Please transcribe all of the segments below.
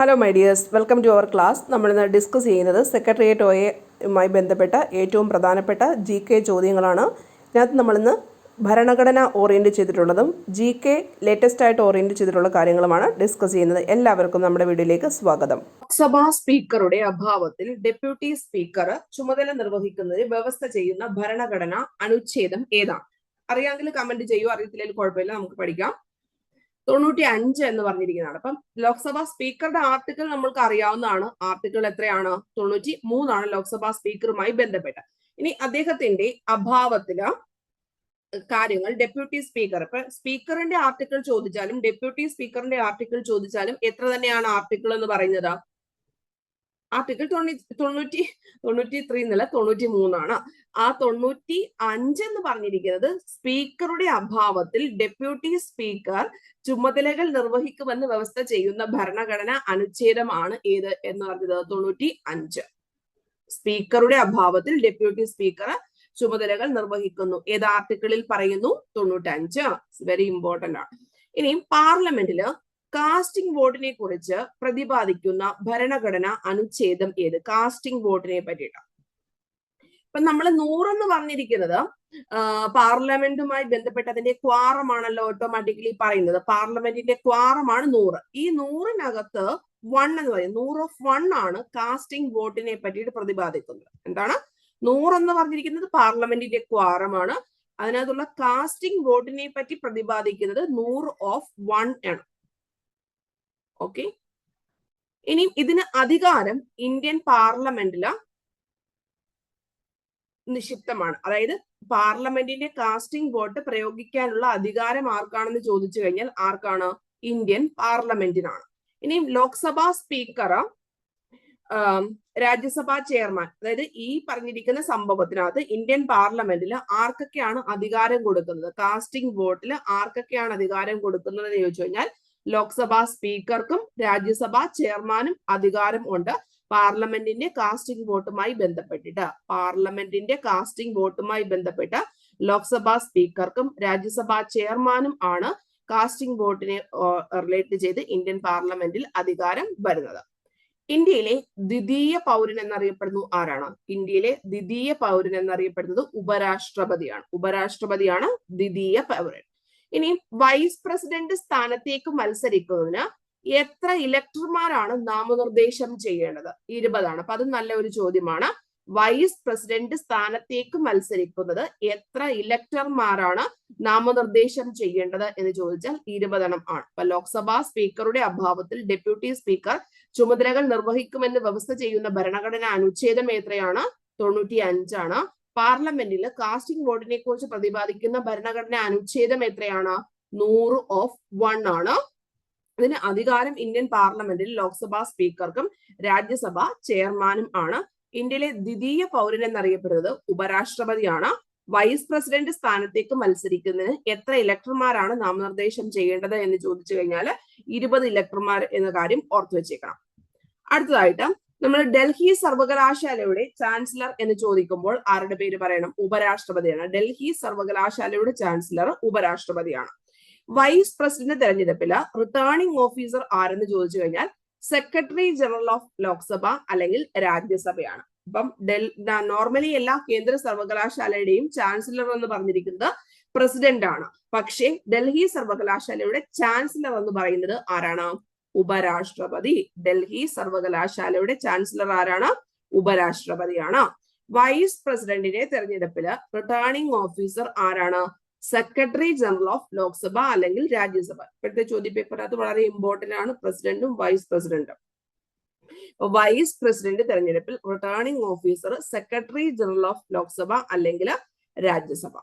Hello my dears welcome to our class നമ്മളിന്ന് discuss ചെയ്യുന്നത് secretariat ഒയുമായി ബന്ധപ്പെട്ട ഏറ്റവും പ്രധാനപ്പെട്ട ജി കെ ചോദ്യങ്ങളാണ്. ഇതിനകത്ത് നമ്മളിന്ന് ഭരണഘടന ഓറിയന്റ് ചെയ്തിട്ടുള്ളതും ജി കെ ലേറ്റസ്റ്റ് ആയിട്ട് ഓറിയന്റ് ചെയ്തിട്ടുള്ള കാര്യങ്ങളുമാണ് ഡിസ്കസ് ചെയ്യുന്നത്. എല്ലാവർക്കും നമ്മുടെ വീഡിയോയിലേക്ക് സ്വാഗതം. ലോക്സഭാ സ്പീക്കറുടെ അഭാവത്തിൽ ഡെപ്യൂട്ടി സ്പീക്കർ ചുമതല നിർവഹിക്കുന്നതിന് വ്യവസ്ഥ ചെയ്യുന്ന ഭരണഘടന അനുച്ഛേദം ഏതാണ്? അറിയാമെങ്കിൽ കമന്റ് ചെയ്യൂ. അറിയത്തില്ലെങ്കിൽ കുഴപ്പമില്ല. നമുക്ക് പഠിക്കാം. തൊണ്ണൂറ്റി അഞ്ച് എന്ന് പറഞ്ഞിരിക്കുന്നതാണ്. അപ്പം ലോക്സഭാ സ്പീക്കറുടെ ആർട്ടിക്കിൾ നമ്മൾക്ക് അറിയാവുന്നതാണ്. ആർട്ടിക്കിൾ എത്രയാണ്? തൊണ്ണൂറ്റി മൂന്നാണ് ലോക്സഭാ സ്പീക്കറുമായി ബന്ധപ്പെട്ട. ഇനി അദ്ദേഹത്തിന്റെ അഭാവത്തിൽ കാര്യങ്ങൾ ഡെപ്യൂട്ടി സ്പീക്കർ. ഇപ്പൊ സ്പീക്കറിന്റെ ആർട്ടിക്കിൾ ചോദിച്ചാലും ഡെപ്യൂട്ടി സ്പീക്കറിന്റെ ആർട്ടിക്കിൾ ചോദിച്ചാലും എത്ര തന്നെയാണ് ആർട്ടിക്കിൾ എന്ന് പറയുന്നത്? ആർട്ടിക്കിൾ തൊണ്ണൂറ്റി തൊണ്ണൂറ്റി തൊണ്ണൂറ്റി ത്രീ എന്നല്ല തൊണ്ണൂറ്റി മൂന്നാണ് ആ തൊണ്ണൂറ്റി അഞ്ചെന്ന് പറഞ്ഞിരിക്കുന്നത് സ്പീക്കറുടെ അഭാവത്തിൽ ഡെപ്യൂട്ടി സ്പീക്കർ ചുമതലകൾ നിർവഹിക്കുമെന്ന് വ്യവസ്ഥ ചെയ്യുന്ന ഭരണഘടന അനുച്ഛേദമാണ് ഏത് എന്ന് പറഞ്ഞത്? തൊണ്ണൂറ്റി അഞ്ച്. സ്പീക്കറുടെ അഭാവത്തിൽ ഡെപ്യൂട്ടി സ്പീക്കർ ചുമതലകൾ നിർവഹിക്കുന്നു. ഏത് ആർട്ടിക്കിളിൽ പറയുന്നു? തൊണ്ണൂറ്റി അഞ്ച്. വെരി ഇമ്പോർട്ടന്റ് ആണ്. ഇനി പാർലമെന്റിൽ കാസ്റ്റിംഗ് വോട്ടിനെ കുറിച്ച് പ്രതിപാദിക്കുന്ന ഭരണഘടന അനുച്ഛേദം ഏത്? കാസ്റ്റിംഗ് വോട്ടിനെ പറ്റിയിട്ട് ഇപ്പൊ നമ്മൾ നൂറെന്ന് പറഞ്ഞിരിക്കുന്നത് പാർലമെന്റുമായി ബന്ധപ്പെട്ട് അതിന്റെ ക്വാറമാണല്ലോ ഓട്ടോമാറ്റിക്കലി പറയുന്നത്. പാർലമെന്റിന്റെ ക്വാറമാണ് നൂറ്. ഈ നൂറിനകത്ത് വൺ എന്ന് പറയും. നൂറ് ഓഫ് വൺ ആണ് കാസ്റ്റിംഗ് വോട്ടിനെ പറ്റിയിട്ട് പ്രതിപാദിക്കുന്നത്. എന്താണ്? നൂറെന്ന് പറഞ്ഞിരിക്കുന്നത് പാർലമെന്റിന്റെ ക്വാറമാണ്. അതിനകത്തുള്ള കാസ്റ്റിംഗ് വോട്ടിനെ പറ്റി പ്രതിപാദിക്കുന്നത് നൂറ് ഓഫ് വൺ ആണ്. ഓക്കെ ഇനി ഇതിന് അധികാരം ഇന്ത്യൻ പാർലമെന്റിൽ. നിക്ഷിപ്തമാണ്. അതായത് പാർലമെന്റിന്റെ കാസ്റ്റിംഗ് വോട്ട് പ്രയോഗിക്കാനുള്ള അധികാരം ആർക്കാണെന്ന് ചോദിച്ചു കഴിഞ്ഞാൽ ആർക്കാണ്? ഇന്ത്യൻ പാർലമെന്റിനാണ്. ഇനിയും ലോക്സഭാ സ്പീക്കർ രാജ്യസഭാ ചെയർമാൻ അതായത് ഈ പറഞ്ഞിരിക്കുന്ന സംഭവത്തിനകത്ത് ഇന്ത്യൻ പാർലമെന്റിൽ ആർക്കൊക്കെയാണ് അധികാരം കൊടുക്കുന്നത്? കാസ്റ്റിംഗ് വോട്ടിൽ ആർക്കൊക്കെയാണ് അധികാരം കൊടുക്കുന്നത് എന്ന് ചോദിച്ചു കഴിഞ്ഞാൽ ലോക്സഭാ സ്പീക്കർക്കും രാജ്യസഭാ ചെയർമാനും അധികാരം ഉണ്ട്. പാർലമെന്റിന്റെ കാസ്റ്റിംഗ് വോട്ടുമായി ബന്ധപ്പെട്ടിട്ട് പാർലമെന്റിന്റെ കാസ്റ്റിംഗ് വോട്ടുമായി ബന്ധപ്പെട്ട് ലോക്സഭാ സ്പീക്കർക്കും രാജ്യസഭാ ചെയർമാനും ആണ് കാസ്റ്റിംഗ് വോട്ടിനെ റിലേറ്റ് ചെയ്ത് ഇന്ത്യൻ പാർലമെന്റിൽ അധികാരം വരുന്നത്. ഇന്ത്യയിലെ ദ്വിതീയ പൗരൻ എന്നറിയപ്പെടുന്നു ആരാണ്? ഇന്ത്യയിലെ ദ്വിതീയ പൗരൻ എന്നറിയപ്പെടുന്നത് ഉപരാഷ്ട്രപതിയാണ്. ഉപരാഷ്ട്രപതിയാണ് ദ്വിതീയ പൗരൻ. ഇനി വൈസ് പ്രസിഡന്റ് സ്ഥാനത്തേക്ക് മത്സരിക്കുന്നതിന് എത്ര ഇലക്ടർമാരാണ് നാമനിർദ്ദേശം ചെയ്യേണ്ടത്? ഇരുപതാണ്. അപ്പൊ അത് നല്ല ഒരു ചോദ്യമാണ്. വൈസ് പ്രസിഡന്റ് സ്ഥാനത്തേക്ക് മത്സരിക്കുന്നത് എത്ര ഇലക്ടർമാരാണ് നാമനിർദ്ദേശം ചെയ്യേണ്ടത് എന്ന് ചോദിച്ചാൽ ഇരുപതെണ്ണം ആണ്. അപ്പൊ ലോക്സഭാ സ്പീക്കറുടെ അഭാവത്തിൽ ഡെപ്യൂട്ടി സ്പീക്കർ ചുമതലകൾ നിർവഹിക്കുമെന്ന് വ്യവസ്ഥ ചെയ്യുന്ന ഭരണഘടന അനുച്ഛേദം എത്രയാണ്? തൊണ്ണൂറ്റി അഞ്ചാണ് പാർലമെന്റിൽ കാസ്റ്റിംഗ് വോട്ടിനെ കുറിച്ച് പ്രതിപാദിക്കുന്ന ഭരണഘടന അനുച്ഛേദം എത്രയാണ്? നൂറ് ഓഫ് വൺ ആണ്. ഇതിന് അധികാരം ഇന്ത്യൻ പാർലമെന്റിൽ ലോക്സഭാ സ്പീക്കർക്കും രാജ്യസഭ ചെയർമാനും ആണ്. ഇന്ത്യയിലെ ദ്വിതീയ പൗരൻ എന്നറിയപ്പെടുന്നത് ഉപരാഷ്ട്രപതിയാണ്. വൈസ് പ്രസിഡന്റ് സ്ഥാനത്തേക്ക് മത്സരിക്കുന്നതിന് എത്ര ഇലക്ടർമാരാണ് നാമനിർദ്ദേശം ചെയ്യേണ്ടത് എന്ന് ചോദിച്ചു കഴിഞ്ഞാൽ ഇരുപത് ഇലക്ടർമാർ എന്ന കാര്യം ഓർത്തു വെച്ചേക്കണം. അടുത്തതായിട്ട് നമ്മൾ ഡൽഹി സർവകലാശാലയുടെ ചാൻസലർ എന്ന് ചോദിക്കുമ്പോൾ ആരുടെ പേര് പറയണം? ഉപരാഷ്ട്രപതിയാണ്. ഡൽഹി സർവകലാശാലയുടെ ചാൻസലർ ഉപരാഷ്ട്രപതിയാണ്. വൈസ് പ്രസിഡന്റ് തെരഞ്ഞെടുപ്പിൽ റിട്ടേണിംഗ് ഓഫീസർ ആരെന്ന് ചോദിച്ചു കഴിഞ്ഞാൽ സെക്രട്ടറി ജനറൽ ഓഫ് ലോക്സഭ അല്ലെങ്കിൽ രാജ്യസഭയാണ് അപ്പം ഡൽ നോർമലി എല്ലാ കേന്ദ്ര സർവകലാശാലയുടെയും ചാൻസലർ എന്ന് പറഞ്ഞിരിക്കുന്നത് പ്രസിഡന്റ് ആണ്. പക്ഷേ ഡൽഹി സർവകലാശാലയുടെ ചാൻസലർ എന്ന് പറയുന്നത് ആരാണ്? ഉപരാഷ്ട്രപതി. ഡൽഹി സർവകലാശാലയുടെ ചാൻസലർ ആരാണ്? ഉപരാഷ്ട്രപതിയാണ്. വൈസ് പ്രസിഡന്റിനെ തെരഞ്ഞെടുപ്പിൽ റിട്ടേണിംഗ് ഓഫീസർ ആരാണ്? സെക്രട്ടറി ജനറൽ ഓഫ് ലോക്സഭ അല്ലെങ്കിൽ രാജ്യസഭ ഇപ്പോഴത്തെ ചോദ്യ പേപ്പർ അത് വളരെ ഇമ്പോർട്ടന്റ് ആണ്. പ്രസിഡന്റും വൈസ് പ്രസിഡന്റും വൈസ് പ്രസിഡന്റ് തെരഞ്ഞെടുപ്പിൽ returning officer secretary general of Lok Sabha അല്ലെങ്കിൽ രാജ്യസഭ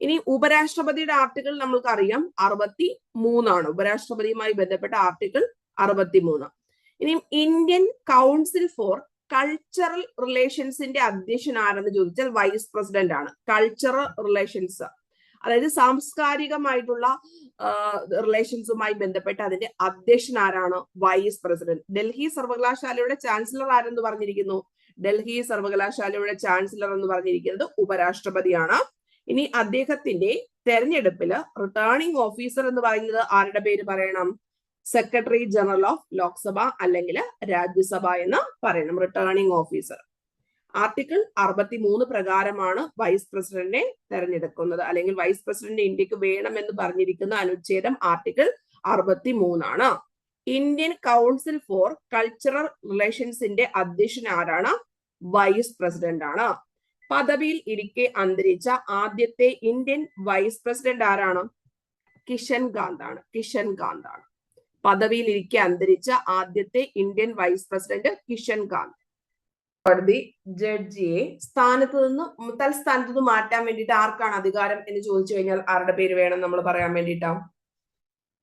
ഇനി ഉപരാഷ്ട്രപതിയുടെ ആർട്ടിക്കിൾ നമ്മൾക്ക് അറിയാം അറുപത്തി മൂന്നാണ് ഉപരാഷ്ട്രപതിയുമായി ബന്ധപ്പെട്ട ആർട്ടിക്കിൾ അറുപത്തി മൂന്ന് ഇനി ഇന്ത്യൻ കൗൺസിൽ ഫോർ കൾച്ചറൽ റിലേഷൻസിന്റെ അധ്യക്ഷൻ ആരെന്ന് ചോദിച്ചാൽ വൈസ് പ്രസിഡന്റ് ആണ്. കൾച്ചറൽ റിലേഷൻസ് അതായത് സാംസ്കാരികമായിട്ടുള്ള റിലേഷൻസുമായി ബന്ധപ്പെട്ട് അതിന്റെ അധ്യക്ഷൻ ആരാണ്? വൈസ് പ്രസിഡന്റ് ഡൽഹി സർവകലാശാലയുടെ ചാൻസലർ ആരെന്ന് പറഞ്ഞിരിക്കുന്നു? ഡൽഹി സർവകലാശാലയുടെ ചാൻസലർ എന്ന് പറഞ്ഞിരിക്കുന്നത് ഉപരാഷ്ട്രപതിയാണ്. ഇനി അദ്ദേഹത്തിന്റെ തെരഞ്ഞെടുപ്പിൽ റിട്ടേണിംഗ് ഓഫീസർ എന്ന് പറയുന്നത് ആരുടെ പേര് പറയണം? സെക്രട്ടറി ജനറൽ ഓഫ് ലോക്സഭ അല്ലെങ്കിൽ രാജ്യസഭ എന്ന് പറയണം റിട്ടേണിംഗ് ഓഫീസർ ആർട്ടിക്കിൾ അറുപത്തി മൂന്ന് പ്രകാരമാണ് വൈസ് പ്രസിഡന്റിനെ തെരഞ്ഞെടുക്കുന്നത്. അല്ലെങ്കിൽ വൈസ് പ്രസിഡന്റ് ഇന്ത്യയ്ക്ക് വേണമെന്ന് പറഞ്ഞിരിക്കുന്ന അനുച്ഛേദം ആർട്ടിക്കിൾ അറുപത്തി മൂന്നാണ് ഇന്ത്യൻ കൗൺസിൽ ഫോർ കൾച്ചറൽ റിലേഷൻസിന്റെ അധ്യക്ഷൻ ആരാണ്? വൈസ് പ്രസിഡന്റ് ആണ്. പദവിയിൽ ഇരിക്കെ അന്തരിച്ച ആദ്യത്തെ ഇന്ത്യൻ വൈസ് പ്രസിഡന്റ് ആരാണ്? കിഷൻ കാന്താണ് കിഷൻ ഗാന്ധ് ഇരിക്കെ അന്തരിച്ച ആദ്യത്തെ Indian vice president Kishan Kant. കോടതി ജഡ്ജിയെ സ്ഥാനത്ത് നിന്ന് തൽസ്ഥാനത്ത് നിന്ന് മാറ്റാൻ വേണ്ടിയിട്ട് ആർക്കാണ് അധികാരം എന്ന് ചോദിച്ചു കഴിഞ്ഞാൽ ആരുടെ പേര് വേണം നമ്മൾ പറയാൻ വേണ്ടിയിട്ടാ?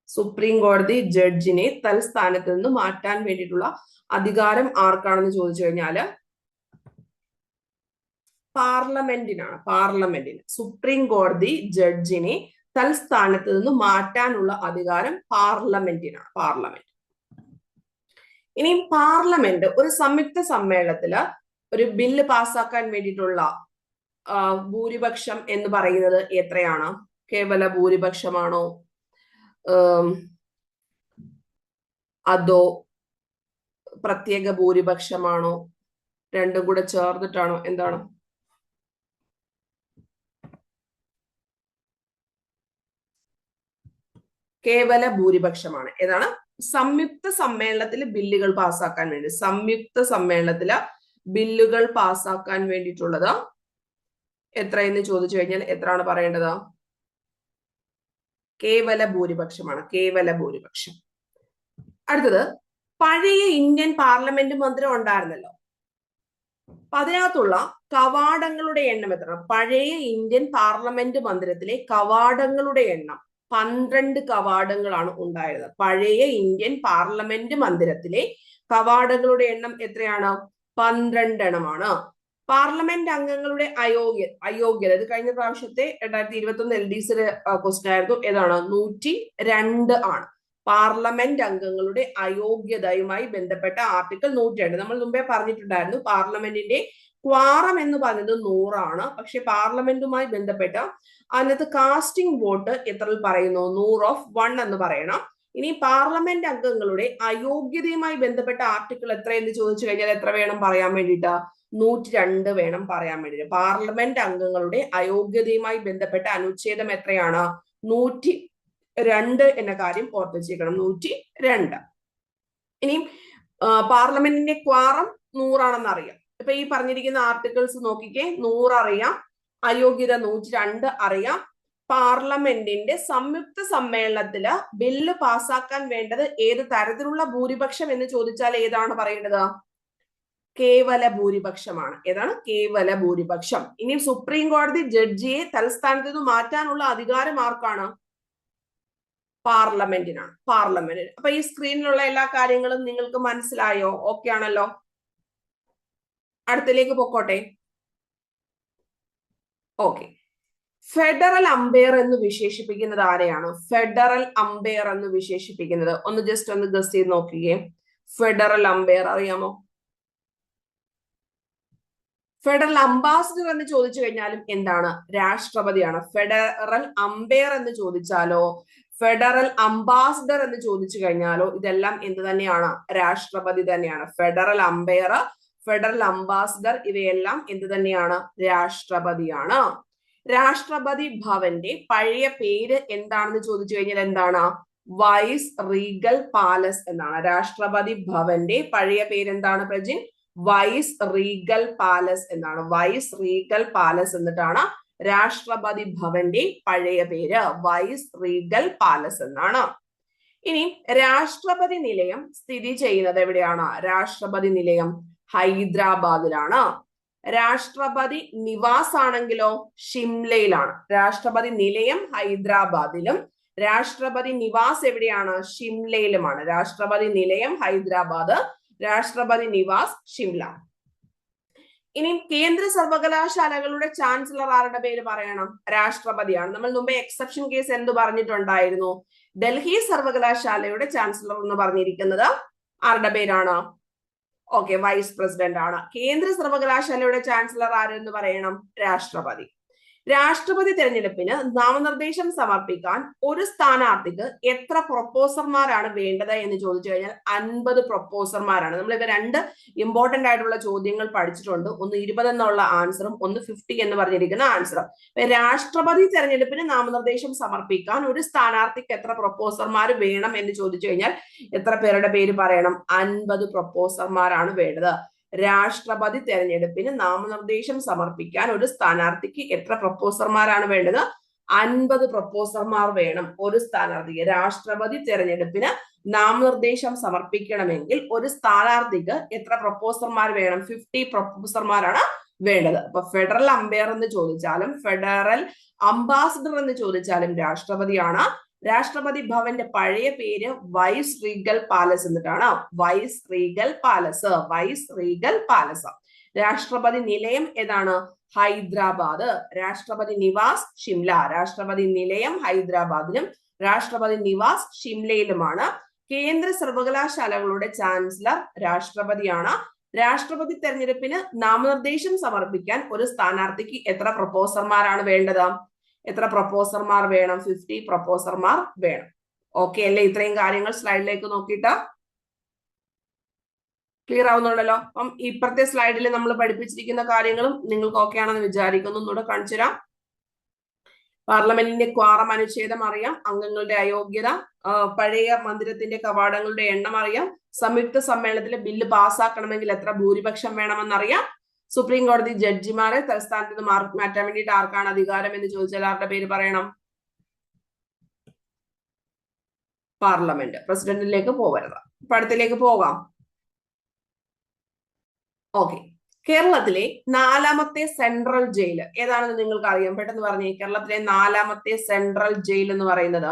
സുപ്രീം കോടതി ജഡ്ജിനെ തൽസ്ഥാനത്ത് നിന്ന് മാറ്റാൻ വേണ്ടിയിട്ടുള്ള അധികാരം ആർക്കാണെന്ന് ചോദിച്ചു കഴിഞ്ഞാൽ പാർലമെന്റിനാണ് പാർലമെന്റിന്. സുപ്രീം കോടതി ജഡ്ജിനെ തൽസ്ഥാനത്ത് നിന്ന് മാറ്റാനുള്ള അധികാരം പാർലമെന്റിനാണ് പാർലമെന്റ്. ഇനി പാർലമെന്റ് ഒരു സംയുക്ത സമ്മേളനത്തിൽ ഒരു ബില്ല് പാസ്സാക്കാൻ വേണ്ടിയിട്ടുള്ള ഭൂരിപക്ഷം എന്ന് പറയുന്നത് എത്രയാണ്? കേവല ഭൂരിപക്ഷമാണോ? അതോ പ്രത്യേക ഭൂരിപക്ഷമാണോ? രണ്ടും കൂടെ ചേർന്നിട്ടാണോ? എന്താണ്? കേവല ഭൂരിപക്ഷമാണ്. ഏതാണ്? സംയുക്ത സമ്മേളനത്തിൽ ബില്ലുകൾ പാസ്സാക്കാൻ വേണ്ടി. സംയുക്ത സമ്മേളനത്തിൽ ബില്ലുകൾ പാസ്സാക്കാൻ വേണ്ടിയിട്ടുള്ളത് എന്ന് ചോദിച്ചു കഴിഞ്ഞാൽ എത്രയാണ് പറയേണ്ടത്? കേവല ഭൂരിപക്ഷമാണ്. കേവല ഭൂരിപക്ഷം. അടുത്തത് പഴയ ഇന്ത്യൻ പാർലമെന്റ് മന്ദിരം ഉണ്ടായിരുന്നല്ലോ. അപ്പൊ അതിനകത്തുള്ള കവാടങ്ങളുടെ എണ്ണം എത്ര പഴയ ഇന്ത്യൻ പാർലമെന്റ് മന്ദിരത്തിലെ കവാടങ്ങളുടെ എണ്ണം. പന്ത്രണ്ട് കവാടങ്ങളാണ് ഉണ്ടായിരുന്നത് പഴയ ഇന്ത്യൻ പാർലമെന്റ് മന്ദിരത്തിലെ കവാടങ്ങളുടെ എണ്ണം എത്രയാണ്? പന്ത്രണ്ട് എണ്ണമാണ് പാർലമെന്റ് അംഗങ്ങളുടെ അയോഗ്യ അയോഗ്യത. ഇത് കഴിഞ്ഞ പ്രാവശ്യത്തെ രണ്ടായിരത്തി ഇരുപത്തി ഒന്ന് എൽ ഡി സിയുടെ ക്വസ്റ്റൻ ആയിരുന്നു. ഏതാണ്? നൂറ്റി രണ്ട് ആണ്. പാർലമെന്റ് അംഗങ്ങളുടെ അയോഗ്യതയുമായി ബന്ധപ്പെട്ട ആർട്ടിക്കിൾ നൂറ്റി രണ്ട് നമ്മൾ മുമ്പേ പറഞ്ഞിട്ടുണ്ടായിരുന്നു പാർലമെന്റിന്റെ ക്വാറം എന്ന് പറയുന്നത് നൂറാണ്. പക്ഷെ പാർലമെന്റുമായി ബന്ധപ്പെട്ട അതിനകത്ത് കാസ്റ്റിംഗ് വോട്ട് എത്രയിൽ പറയുന്നു? നൂറ് ഓഫ് വൺ എന്ന് പറയണം. ഇനി പാർലമെന്റ് അംഗങ്ങളുടെ അയോഗ്യതയുമായി ബന്ധപ്പെട്ട ആർട്ടിക്കിൾ എത്ര എന്ന് ചോദിച്ചു കഴിഞ്ഞാൽ എത്ര വേണം പറയാൻ വേണ്ടിയിട്ട്? നൂറ്റി രണ്ട് വേണം പറയാൻ വേണ്ടിയിട്ട്. പാർലമെന്റ് അംഗങ്ങളുടെ അയോഗ്യതയുമായി ബന്ധപ്പെട്ട അനുച്ഛേദം എത്രയാണ്? നൂറ്റി രണ്ട് എന്ന കാര്യം ഓർത്തിച്ചേക്കണം നൂറ്റി രണ്ട്. ഇനിയും പാർലമെന്റിന്റെ ക്വാറം നൂറാണെന്ന് അറിയാം. ഇപ്പൊ ഈ പറഞ്ഞിരിക്കുന്ന ആർട്ടിക്കിൾസ് നോക്കിക്കേ നൂററിയാം. അയോഗ്യത നൂറ്റി രണ്ട് അറിയാം. പാർലമെന്റിന്റെ സംയുക്ത സമ്മേളനത്തിൽ ബില്ല് പാസ്സാക്കാൻ വേണ്ടത് ഏത് തരത്തിലുള്ള ഭൂരിപക്ഷം എന്ന് ചോദിച്ചാൽ ഏതാണ് പറയേണ്ടത്? കേവല ഭൂരിപക്ഷമാണ്. ഏതാണ്? കേവല ഭൂരിപക്ഷം. ഇനി സുപ്രീം കോടതി ജഡ്ജിയെ തലസ്ഥാനത്ത് നിന്ന് മാറ്റാനുള്ള അധികാരം ആർക്കാണ്? പാർലമെന്റിനാണ്. പാർലമെന്റിന്. അപ്പൊ ഈ സ്ക്രീനിലുള്ള എല്ലാ കാര്യങ്ങളും നിങ്ങൾക്ക് മനസ്സിലായോ? ഓക്കെ ആണല്ലോ. അടുത്തിലേക്ക് പൊക്കോട്ടെ. ഓക്കെ ഫെഡറൽ അമ്പയർ എന്ന് വിശേഷിപ്പിക്കുന്നത് ആരെയാണ്? ഫെഡറൽ അമ്പയർ എന്ന് വിശേഷിപ്പിക്കുന്നത്. ഒന്ന് ജസ്റ്റ് ഒന്ന് ഗസ് ചെയ്ത് നോക്കുകയെ ഫെഡറൽ അമ്പയർ അറിയാമോ? ഫെഡറൽ അംബാസിഡർ എന്ന് ചോദിച്ചു കഴിഞ്ഞാലും എന്താണ്? രാഷ്ട്രപതിയാണ്. ഫെഡറൽ അമ്പയർ എന്ന് ചോദിച്ചാലോ? ഫെഡറൽ അംബാസിഡർ എന്ന് ചോദിച്ചു കഴിഞ്ഞാലോ ഇതെല്ലാം എന്ത് തന്നെയാണ്? രാഷ്ട്രപതി തന്നെയാണ്. ഫെഡറൽ അമ്പയർ ഫെഡറൽ അംബാസിഡർ ഇവയെല്ലാം എന്ത് തന്നെയാണ്? രാഷ്ട്രപതിയാണ്. രാഷ്ട്രപതി ഭവന്റെ പഴയ പേര് എന്താണെന്ന് ചോദിച്ചു കഴിഞ്ഞാൽ എന്താണ്? വൈസ് റീഗൽ പാലസ് എന്നാണ്. രാഷ്ട്രപതി ഭവന്റെ പഴയ പേര് എന്താണ് പ്രജിൻ? വൈസ് റീഗൽ പാലസ് എന്നാണ്. വൈസ് റീഗൽ പാലസ് എന്നിട്ടാണ് രാഷ്ട്രപതി ഭവന്റെ പഴയ പേര് വൈസ് റീഗൽ പാലസ് എന്നാണ്. ഇനി രാഷ്ട്രപതി നിലയം സ്ഥിതി ചെയ്യുന്നത് എവിടെയാണ്? രാഷ്ട്രപതി നിലയം ഹൈദരാബാദിലാണ്. രാഷ്ട്രപതി നിവാസ് ആണെങ്കിലോ ഷിംലയിലാണ്. രാഷ്ട്രപതി നിലയം ഹൈദരാബാദിലും രാഷ്ട്രപതി നിവാസ് എവിടെയാണ്? ഷിംലയിലുമാണ്. രാഷ്ട്രപതി നിലയം ഹൈദരാബാദ് രാഷ്ട്രപതി നിവാസ് ഷിംല. ഇനി കേന്ദ്ര സർവകലാശാലകളുടെ ചാൻസലർ ആരുടെ പേര് പറയണം? രാഷ്ട്രപതിയാണ്. നമ്മൾ മുമ്പേ എക്സെപ്ഷൻ കേസ് എന്ത് പറഞ്ഞിട്ടുണ്ടായിരുന്നു? ഡൽഹി സർവകലാശാലയുടെ ചാൻസലർ എന്ന് പറഞ്ഞിരിക്കുന്നത് ആരുടെ പേരാണ്? ഓക്കെ വൈസ് പ്രസിഡന്റ് ആണ്. കേന്ദ്ര സർവകലാശാലയുടെ ചാൻസലർ ആരെന്ന് പറയണം? രാഷ്ട്രപതി. രാഷ്ട്രപതി തെരഞ്ഞെടുപ്പിന് നാമനിർദ്ദേശം സമർപ്പിക്കാൻ ഒരു സ്ഥാനാർത്ഥിക്ക് എത്ര പ്രൊപ്പോസർമാരാണ് വേണ്ടത് എന്ന് ചോദിച്ചു കഴിഞ്ഞാൽ അൻപത് പ്രൊപ്പോസർമാരാണ് നമ്മൾ ഇവ രണ്ട് ഇമ്പോർട്ടന്റ് ആയിട്ടുള്ള ചോദ്യങ്ങൾ പഠിച്ചിട്ടുണ്ട്. ഒന്ന് ഇരുപത് എന്നുള്ള ആൻസറും ഒന്ന് ഫിഫ്റ്റി എന്ന് പറഞ്ഞിരിക്കുന്ന ആൻസറും രാഷ്ട്രപതി തെരഞ്ഞെടുപ്പിന് നാമനിർദ്ദേശം സമർപ്പിക്കാൻ ഒരു സ്ഥാനാർത്ഥിക്ക് എത്ര പ്രൊപ്പോസർമാർ വേണം എന്ന് ചോദിച്ചു കഴിഞ്ഞാൽ എത്ര പേരുടെ പേര് പറയണം? അൻപത് പ്രൊപ്പോസർമാരാണ് വേണ്ടത്. രാഷ്ട്രപതി തെരഞ്ഞെടുപ്പിന് നാമനിർദ്ദേശം സമർപ്പിക്കാൻ ഒരു സ്ഥാനാർത്ഥിക്ക് എത്ര പ്രപ്പോസർമാരാണ് വേണ്ടത്? അൻപത് പ്രപ്പോസർമാർ വേണം ഒരു സ്ഥാനാർത്ഥിക്ക്. രാഷ്ട്രപതി തെരഞ്ഞെടുപ്പിന് നാമനിർദ്ദേശം സമർപ്പിക്കണമെങ്കിൽ ഒരു സ്ഥാനാർത്ഥിക്ക് എത്ര പ്രപ്പോസർമാർ വേണം? ഫിഫ്റ്റി പ്രപ്പോസർമാരാണ് വേണ്ടത്. അപ്പൊ ഫെഡറൽ അമ്പയർ എന്ന് ചോദിച്ചാലും ഫെഡറൽ അംബാസിഡർ എന്ന് ചോദിച്ചാലും രാഷ്ട്രപതിയാണ് രാഷ്ട്രപതി ഭവന്റെ പഴയ പേര് വൈസ് റീഗൽ പാലസ് എന്നിട്ടാണ്. Vice regal palace vice regal palace. Rashtrapati Nilayam ഏതാണ്? ഹൈദരാബാദ്. രാഷ്ട്രപതി നിവാസ് ഷിംല. രാഷ്ട്രപതി നിലയം ഹൈദരാബാദിലും രാഷ്ട്രപതി നിവാസ് ഷിംലയിലുമാണ്. കേന്ദ്ര സർവകലാശാലകളുടെ ചാൻസലർ രാഷ്ട്രപതിയാണ്. രാഷ്ട്രപതി തെരഞ്ഞെടുപ്പിന് നാമനിർദ്ദേശം സമർപ്പിക്കാൻ ഒരു സ്ഥാനാർത്ഥിക്ക് എത്ര പ്രപ്പോസർമാരാണ് വേണ്ടത്? എത്ര പ്രൊപ്പോസർമാർ വേണം? ഫിഫ്റ്റി പ്രൊപ്പോസർമാർ വേണം. ഓക്കെ അല്ലേ? ഇത്രയും കാര്യങ്ങൾ സ്ലൈഡിലേക്ക് നോക്കിയിട്ട്. ക്ലിയർ ആവുന്നുണ്ടല്ലോ? അപ്പം ഇപ്പുറത്തെ സ്ലൈഡിൽ നമ്മൾ പഠിപ്പിച്ചിരിക്കുന്ന കാര്യങ്ങളും നിങ്ങൾക്ക് ഓക്കെ ആണെന്ന് വിചാരിക്കുന്നു. ഒന്നുകൂടെ കാണിച്ചു തരാം. പാർലമെന്റിന്റെ ക്വാറം അനുച്ഛേദം അറിയാം. അംഗങ്ങളുടെ അയോഗ്യത പഴയ മന്ദിരത്തിന്റെ കവാടങ്ങളുടെ എണ്ണം അറിയാം. സംയുക്ത സമ്മേളനത്തിൽ ബില്ല് പാസ്സാക്കണമെങ്കിൽ എത്ര ഭൂരിപക്ഷം വേണമെന്നറിയാം. സുപ്രീം കോടതി ജഡ്ജിമാരെ തലസ്ഥാനത്ത് നിന്ന് മാറ്റാൻ വേണ്ടിയിട്ട് ആർക്കാണ് അധികാരം എന്ന് ചോദിച്ചാൽ ആരുടെ പേര് പറയണം? പാർലമെന്റ് പ്രസിഡന്റിലേക്ക് പോകരുത് പടത്തിലേക്ക് പോകാം. ഓക്കെ കേരളത്തിലെ നാലാമത്തെ സെൻട്രൽ ജയിൽ ഏതാണെന്ന് നിങ്ങൾക്ക് അറിയാം പെട്ടെന്ന് പറഞ്ഞേ. കേരളത്തിലെ നാലാമത്തെ സെൻട്രൽ ജയിൽ എന്ന് പറയുന്നത്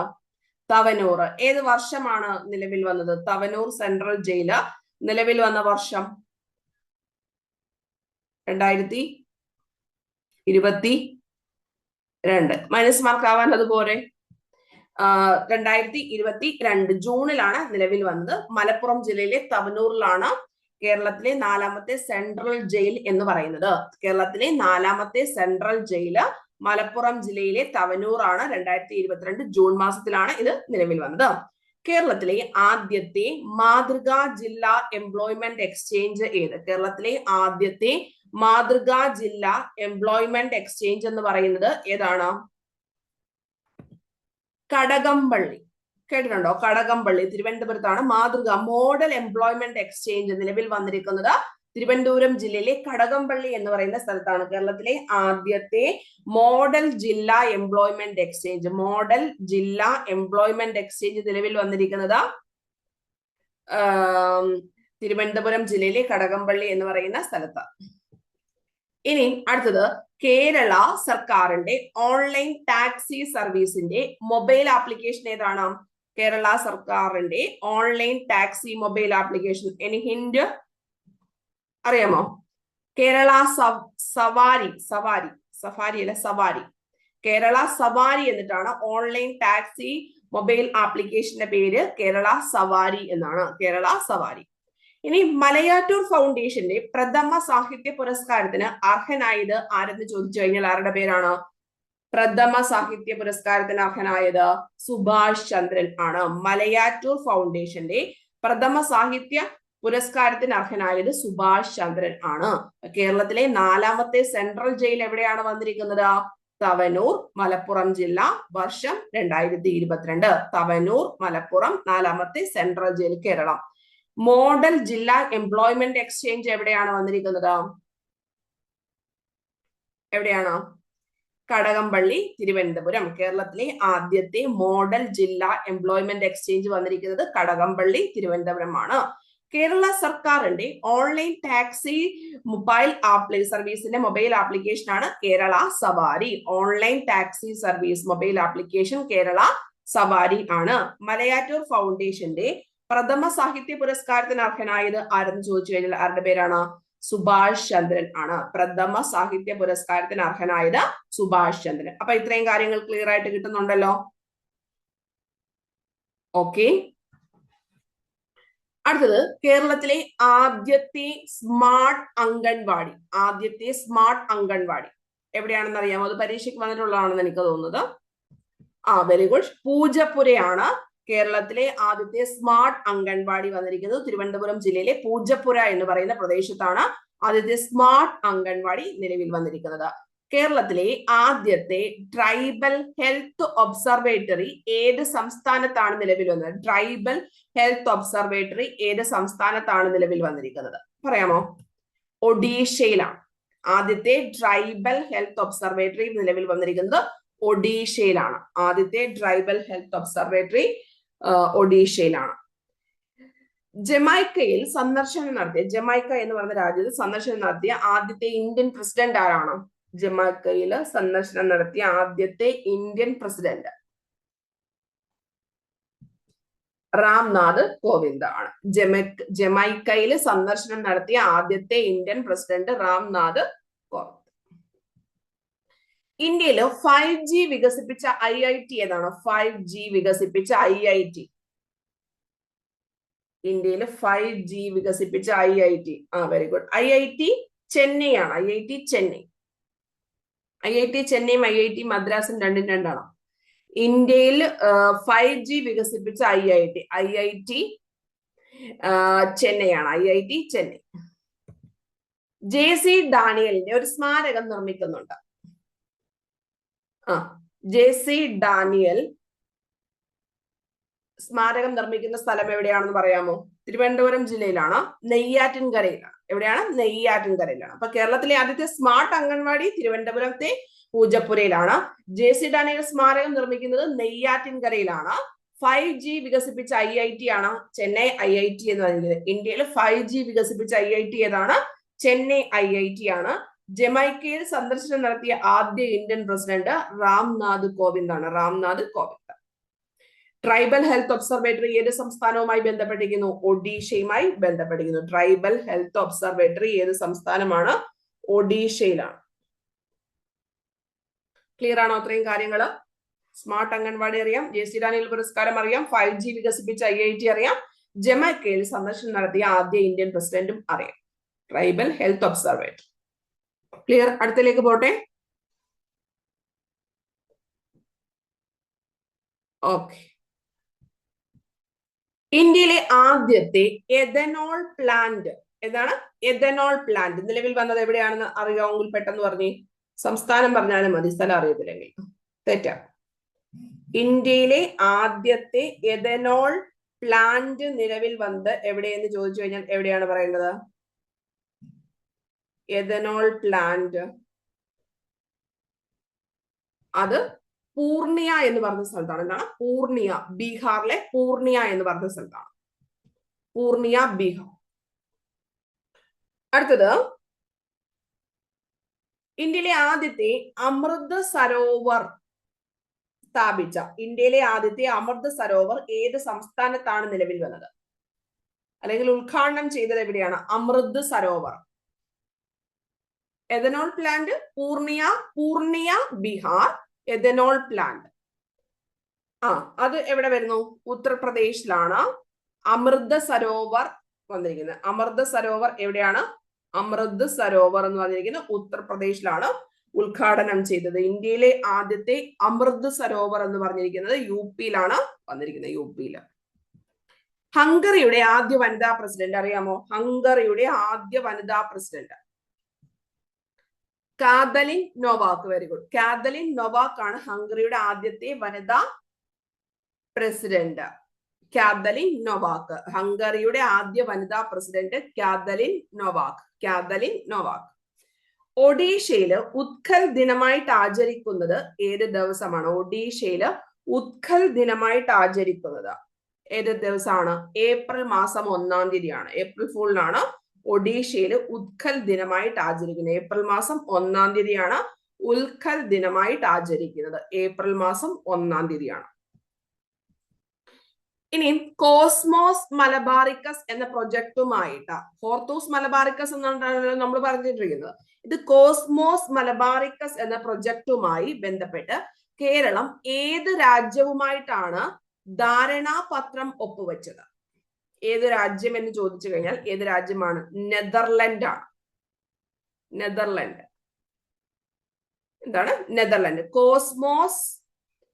തവനൂർ. ഏത് വർഷമാണ് നിലവിൽ വന്നത്? തവനൂർ സെൻട്രൽ ജയിൽ നിലവിൽ വന്ന വർഷം രണ്ടായിരത്തി ഇരുപത്തി രണ്ട്. മൈനസ് മാർക്ക് ആവാൻ അതുപോലെ രണ്ടായിരത്തി ഇരുപത്തി രണ്ട് ജൂണിലാണ് നിലവിൽ വന്നത്. മലപ്പുറം ജില്ലയിലെ തവനൂറിലാണ് കേരളത്തിലെ നാലാമത്തെ സെൻട്രൽ ജയിൽ എന്ന് പറയുന്നത്. കേരളത്തിലെ നാലാമത്തെ സെൻട്രൽ ജയിൽ മലപ്പുറം ജില്ലയിലെ തവനൂറാണ് രണ്ടായിരത്തി ഇരുപത്തിരണ്ട് ജൂൺ മാസത്തിലാണ് ഇത് നിലവിൽ വന്നത്. കേരളത്തിലെ ആദ്യത്തെ മാതൃകാ ജില്ലാ എംപ്ലോയ്മെന്റ് എക്സ്ചേഞ്ച് ഏത്? കേരളത്തിലെ ആദ്യത്തെ മാതൃകാ ജില്ല എംപ്ലോയ്മെന്റ് എക്സ്ചേഞ്ച് എന്ന് പറയുന്നത് ഏതാണ്? കടകംപള്ളി. കേട്ടിട്ടുണ്ടോ? കടകംപള്ളി. തിരുവനന്തപുരത്താണ് മാതൃക മോഡൽ എംപ്ലോയ്മെന്റ് എക്സ്ചേഞ്ച് നിലവിൽ വന്നിരിക്കുന്നത്. തിരുവനന്തപുരം ജില്ലയിലെ കടകംപള്ളി എന്ന് പറയുന്ന സ്ഥലത്താണ്. കേരളത്തിലെ ആദ്യത്തെ മോഡൽ ജില്ലാ എംപ്ലോയ്മെന്റ് എക്സ്ചേഞ്ച് മോഡൽ ജില്ലാ എംപ്ലോയ്മെന്റ് എക്സ്ചേഞ്ച് നിലവിൽ വന്നിരിക്കുന്നത് തിരുവനന്തപുരം ജില്ലയിലെ കടകംപള്ളി എന്ന് പറയുന്ന സ്ഥലത്ത് ഇനി അടുത്തത് കേരള സർക്കാരിന്റെ ഓൺലൈൻ ടാക്സി സർവീസിന്റെ മൊബൈൽ ആപ്ലിക്കേഷൻ ഏതാണ്? കേരള സർക്കാരിന്റെ online taxi mobile application any hint അറിയാമോ? കേരള സവ്- സവാരി സവാരി സഫാരി അല്ല സവാരി. കേരള സവാരി എന്നിട്ടാണ് ഓൺലൈൻ ടാക്സി മൊബൈൽ ആപ്ലിക്കേഷന്റെ പേര് കേരള സവാരി എന്നാണ്. കേരള സവാരി. ഇനി മലയാറ്റൂർ ഫൗണ്ടേഷന്റെ പ്രഥമ സാഹിത്യ പുരസ്കാരത്തിന് അർഹനായത് ആരെന്ന് ചോദിച്ചു കഴിഞ്ഞാൽ ആരുടെ പേരാണ്? പ്രഥമ സാഹിത്യ പുരസ്കാരത്തിന് അർഹനായത് സുഭാഷ് ചന്ദ്രൻ ആണ്. മലയാറ്റൂർ ഫൗണ്ടേഷന്റെ പ്രഥമ സാഹിത്യ പുരസ്കാരത്തിന് അർഹനായത് സുഭാഷ് ചന്ദ്രൻ ആണ്. കേരളത്തിലെ നാലാമത്തെ സെൻട്രൽ ജയിൽ എവിടെയാണ് വന്നിരിക്കുന്നത്? തവനൂർ മലപ്പുറം ജില്ല വർഷം രണ്ടായിരത്തി ഇരുപത്തിരണ്ട്. തവനൂർ മലപ്പുറം നാലാമത്തെ സെൻട്രൽ ജയിൽ കേരളം. മോഡൽ ജില്ലാ എംപ്ലോയ്മെന്റ് എക്സ്ചേഞ്ച് എവിടെയാണ് വന്നിരിക്കുന്നത്? എവിടെയാണ്? കടകംപള്ളി തിരുവനന്തപുരം. കേരളത്തിലെ ആദ്യത്തെ മോഡൽ ജില്ലാ എംപ്ലോയ്മെന്റ് എക്സ്ചേഞ്ച് വന്നിരിക്കുന്നത് കടകംപള്ളി തിരുവനന്തപുരമാണ്. കേരള സർക്കാരിന്റെ ഓൺലൈൻ ടാക്സി മൊബൈൽ ആപ്ലി സർവീസിന്റെ മൊബൈൽ ആപ്ലിക്കേഷൻ ആണ് Kerala Savari. Online taxi service mobile application Kerala Savari ആണ്. മലയാറ്റൂർ ഫൗണ്ടേഷന്റെ പ്രഥമ സാഹിത്യ പുരസ്കാരത്തിന് അർഹനായത് ആരെന്ന് ചോദിച്ചു കഴിഞ്ഞാൽ ആരുടെ പേരാണ്? സുഭാഷ് ചന്ദ്രൻ ആണ്. പ്രഥമ സാഹിത്യ പുരസ്കാരത്തിന് അർഹനായത് സുഭാഷ് ചന്ദ്രൻ. അപ്പൊ ഇത്രയും കാര്യങ്ങൾ ക്ലിയർ ആയിട്ട് കിട്ടുന്നുണ്ടല്ലോ? ഓക്കെ അടുത്തത് കേരളത്തിലെ ആദ്യത്തെ സ്മാർട്ട് അംഗൻവാടി. ആദ്യത്തെ സ്മാർട്ട് അംഗൻവാടി. എവിടെയാണെന്ന് അറിയാമോ? അത് പരീക്ഷയ്ക്ക് വന്നിട്ടുള്ളതാണെന്ന് എനിക്ക് തോന്നുന്നത്. ആ വെരി ഗുഡ് പൂജപ്പുരയാണ് കേരളത്തിലെ ആദ്യത്തെ സ്മാർട്ട് അംഗൻവാടി വന്നിരിക്കുന്നത് തിരുവനന്തപുരം ജില്ലയിലെ പൂജപ്പുര എന്ന് പറയുന്ന പ്രദേശത്താണ് ആദ്യത്തെ സ്മാർട്ട് അംഗൻവാടി നിലവിൽ വന്നിരിക്കുന്നത്. കേരളത്തിലെ ആദ്യത്തെ ട്രൈബൽ ഹെൽത്ത് ഒബ്സർവേറ്ററി ഏത് സംസ്ഥാനത്താണ് നിലവിൽ വന്നത്? ട്രൈബൽ ഹെൽത്ത് ഒബ്സർവേറ്ററി ഏത് സംസ്ഥാനത്താണ് നിലവിൽ വന്നിരിക്കുന്നത്? പറയാമോ? ഒഡീഷയിലാണ്. ആദ്യത്തെ ട്രൈബൽ ഹെൽത്ത് ഒബ്സർവേറ്ററി നിലവിൽ വന്നിരിക്കുന്നത് ഒഡീഷയിലാണ്. ആദ്യത്തെ ട്രൈബൽ ഹെൽത്ത് ഒബ്സർവേറ്ററി ഒഡീഷയിലാണ്. ജമൈക്കയിൽ സന്ദർശനം നടത്തിയ ജമൈക്ക എന്ന് പറയുന്ന രാജ്യത്ത് സന്ദർശനം നടത്തിയ ആദ്യത്തെ ഇന്ത്യൻ പ്രസിഡന്റ് ആരാണ്? ജമൈക്കയിൽ സന്ദർശനം നടത്തിയ ആദ്യത്തെ ഇന്ത്യൻ പ്രസിഡന്റ് റാംനാഥ് കോവിന്ദ് ആണ്. ജമൈക്ക് ജമൈക്കയിൽ സന്ദർശനം നടത്തിയ ആദ്യത്തെ ഇന്ത്യൻ പ്രസിഡന്റ് കോവിന്ദ് ഇന്ത്യയിൽ ഫൈവ് ജി വികസിപ്പിച്ച ഐ ഐ ടി ഏതാണ് ഫൈവ് ജി വികസിപ്പിച്ച ഐ ഐ ടി ഇന്ത്യയിൽ ഫൈവ് ജി വികസിപ്പിച്ച ഐ ഐ ടി ആ very good I I T Chennai ആണ് I I T Chennai I I T ചെന്നൈയും I I T മദ്രാസും രണ്ടും രണ്ടാണ് ഇന്ത്യയിൽ ഫൈവ് ജി വികസിപ്പിച്ച I I T I I T Chennai ആണ് I I T Chennai J C ഡാനിയലിന്റെ ഒരു സ്മാരകം നിർമ്മിക്കുന്നുണ്ട് ആ ജെ സി ഡാനിയൽ സ്മാരകം നിർമ്മിക്കുന്ന സ്ഥലം എവിടെയാണെന്ന് പറയാമോ? തിരുവനന്തപുരം ജില്ലയിലാണ്. നെയ്യാറ്റിൻകരയിലാണ് എവിടെയാണ്? നെയ്യാറ്റിൻകരയിലാണ്. അപ്പൊ കേരളത്തിലെ ആദ്യത്തെ സ്മാർട്ട് അംഗൻവാടി തിരുവനന്തപുരത്തെ പൂജപ്പുരയിലാണ്. ജെ സി ഡാനിയൽ സ്മാരകം നിർമ്മിക്കുന്നത് നെയ്യാറ്റിൻകരയിലാണ്. ഫൈവ് ജി വികസിപ്പിച്ച ഐ ഐ ടി ആണ് ചെന്നൈ ഐ ഐ ടി എന്ന് പറയുന്നത്. ഇന്ത്യയിൽ ഫൈവ് ജി വികസിപ്പിച്ച ഐ ഐ ടി ഏതാണ്? ചെന്നൈ ഐ ഐ ടി ആണ്. ജമൈക്കയിൽ സന്ദർശനം നടത്തിയ ആദ്യ ഇന്ത്യൻ പ്രസിഡന്റ് റാംനാഥ് കോവിന്ദ് ആണ് Ramnath Kovind. Tribal health observatory ഏത് സംസ്ഥാനവുമായി ബന്ധപ്പെട്ടിരിക്കുന്നു? ഒഡീഷയുമായി ബന്ധപ്പെട്ടിരിക്കുന്നു. ട്രൈബൽ ഹെൽത്ത് ഒബ്സർവേറ്ററി ഏത് സംസ്ഥാനമാണ്? ഒഡീഷയിലാണ്. ക്ലിയർ ആണോ അത്രയും കാര്യങ്ങൾ സ്മാർട്ട് അംഗൻവാടി അറിയാം. ജെ സി ഡാനിയൽ പുരസ്കാരം അറിയാം. ഫൈവ് ജി വികസിപ്പിച്ച ഐ ഐ ടി അറിയാം. ജമൈക്കയിൽ സന്ദർശനം നടത്തിയ ആദ്യ ഇന്ത്യൻ പ്രസിഡന്റും അറിയാം. Tribal health observatory. ക്ലിയർ അടുത്തേക്ക് പോട്ടെ. ഓക്കെ ഇന്ത്യയിലെ ആദ്യത്തെ എഥനോൾ പ്ലാന്റ് ഏതാണ്? എഥനോൾ പ്ലാന്റ് നിലവിൽ വന്നത് എവിടെയാണെന്ന് അറിയാമെങ്കിൽ പെട്ടെന്ന് പറഞ്ഞേ സംസ്ഥാനം പറഞ്ഞാലും മതി സ്ഥലം അറിയത്തില്ലെങ്കിൽ. തെറ്റാ. ഇന്ത്യയിലെ ആദ്യത്തെ എഥനോൾ പ്ലാന്റ് നിലവിൽ വന്നത് എവിടെയെന്ന് ചോദിച്ചു കഴിഞ്ഞാൽ എവിടെയാണ് പറയേണ്ടത്? എഥനോൾ പ്ലാന്റ് അത് പൂർണിയ എന്ന് പറഞ്ഞ സ്ഥലത്താണ്. എന്താണ്? പൂർണിയ ബീഹാറിലെ പൂർണിയ എന്ന് പറഞ്ഞ സ്ഥലത്താണ്. പൂർണിയ ബീഹാർ. അടുത്തത്. ഇന്ത്യയിലെ ആദ്യത്തെ അമൃത് സരോവർ സ്ഥാപിച്ച ഇന്ത്യയിലെ ആദ്യത്തെ അമൃത് സരോവർ ഏത് സംസ്ഥാനത്താണ് നിലവിൽ വന്നത്? അല്ലെങ്കിൽ ഉദ്ഘാടനം ചെയ്തത് എവിടെയാണ്? Amrit Sarovar. Ethanol plant Purnia Purnia Bihar ethanol plant ആ അത് എവിടെ വരുന്നു? ഉത്തർപ്രദേശിലാണ്. അമൃത സരോവർ വന്നിരിക്കുന്നത്. അമൃത സരോവർ എവിടെയാണ്? അമൃത് സരോവർ എന്ന് പറഞ്ഞിരിക്കുന്നത് ഉത്തർപ്രദേശിലാണ് ഉദ്ഘാടനം ചെയ്തത്. ഇന്ത്യയിലെ ആദ്യത്തെ അമൃത് സരോവർ എന്ന് പറഞ്ഞിരിക്കുന്നത് യു പിയിലാണ് വന്നിരിക്കുന്നത് യു പിയിൽ. ഹംഗറിയുടെ ആദ്യ വനിതാ പ്രസിഡന്റ് അറിയാമോ? ഹംഗറിയുടെ ആദ്യ വനിതാ president. Katalin Novak very good Katalin Novak ആണ് ഹംഗറിയുടെ ആദ്യത്തെ വനിതാ പ്രസിഡന്റ്. കാതലിൻ നോവാക്ക് ഹംഗറിയുടെ ആദ്യ വനിതാ president Katalin Novak Katalin Novak ഒഡീഷയിൽ ഉത്കൽ ദിനമായിട്ട് ആചരിക്കുന്നത് ഏത് ദിവസമാണ്? ഒഡീഷയിൽ ഉത്കൽ ദിനമായിട്ട് ആചരിക്കുന്നത്. ഏത് ദിവസമാണ്? ഏപ്രിൽ മാസം ഒന്നാം തീയതിയാണ്. ഏപ്രിൽ ഫുളിനാണ് ഒഡീഷയിൽ ഉത്കൽ ദിനമായിട്ട് ആചരിക്കുന്നത് ഏപ്രിൽ മാസം ഒന്നാം തീയതിയാണ് ഉത്കൽ ദിനമായിട്ട് ആചരിക്കുന്നത്. ഏപ്രിൽ മാസം ഒന്നാം തീയതിയാണ്. ഇനി കോസ്മോസ് മലബാറിക്കസ് എന്ന പ്രൊജക്ടുമായിട്ട് ഫോർത്തോസ് മലബാറിക്കസ് എന്നാണ് നമ്മൾ പറഞ്ഞിട്ടിരിക്കുന്നത് ഇത് കോസ്മോസ് മലബാറിക്കസ് എന്ന പ്രൊജക്ടുമായി ബന്ധപ്പെട്ട് കേരളം ഏത് രാജ്യവുമായിട്ടാണ് ധാരണാപത്രം ഒപ്പുവെച്ചത്? ഏത് രാജ്യം എന്ന് ചോദിച്ചു കഴിഞ്ഞാൽ ഏത് രാജ്യമാണ്? നെതർലൻഡ് ആണ് നെതർലൻഡ്. എന്താണ്? നെതർലൻഡ്. കോസ്മോസ്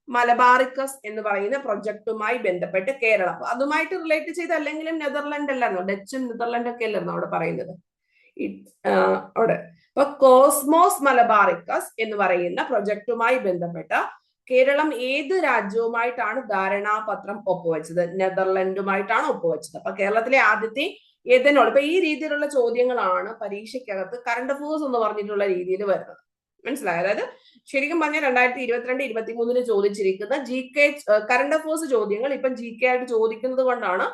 മലബാറിക്കസ് എന്ന് പറയുന്ന പ്രൊജക്ടുമായി ബന്ധപ്പെട്ട് കേരളം. അതുമായിട്ട് റിലേറ്റ് ചെയ്ത് അല്ലെങ്കിലും നെതർലൻഡ് അല്ലായിരുന്നു? ഡച്ചും നെതർലൻഡ് ഒക്കെ അല്ലായിരുന്നു അവിടെ പറയുന്നത്? അവിടെ. അപ്പൊ കോസ്മോസ് മലബാറിക്കസ് എന്ന് പറയുന്ന പ്രൊജക്ടുമായി ബന്ധപ്പെട്ട കേരളം ഏത് രാജ്യവുമായിട്ടാണ് ധാരണാപത്രം ഒപ്പുവെച്ചത്? നെതർലൻഡുമായിട്ടാണ് ഒപ്പുവെച്ചത്. അപ്പൊ കേരളത്തിലെ ആദ്യത്തെ ഏതെന്നോട് ഇപ്പൊ ഈ രീതിയിലുള്ള ചോദ്യങ്ങളാണ് പരീക്ഷയ്ക്കകത്ത് കറണ്ട് അഫേഴ്സ് എന്ന് പറഞ്ഞിട്ടുള്ള രീതിയിൽ വരുന്നത്. മനസ്സിലായ? അതായത് ശരിക്കും പറഞ്ഞാൽ രണ്ടായിരത്തി ഇരുപത്തിരണ്ട് ഇരുപത്തി മൂന്നിന് ചോദിച്ചിരിക്കുന്ന ജി കെ കറണ്ട് അഫേഴ്സ് ചോദ്യങ്ങൾ ഇപ്പൊ ജി കെ ആയിട്ട് ചോദിക്കുന്നത് കൊണ്ടാണ്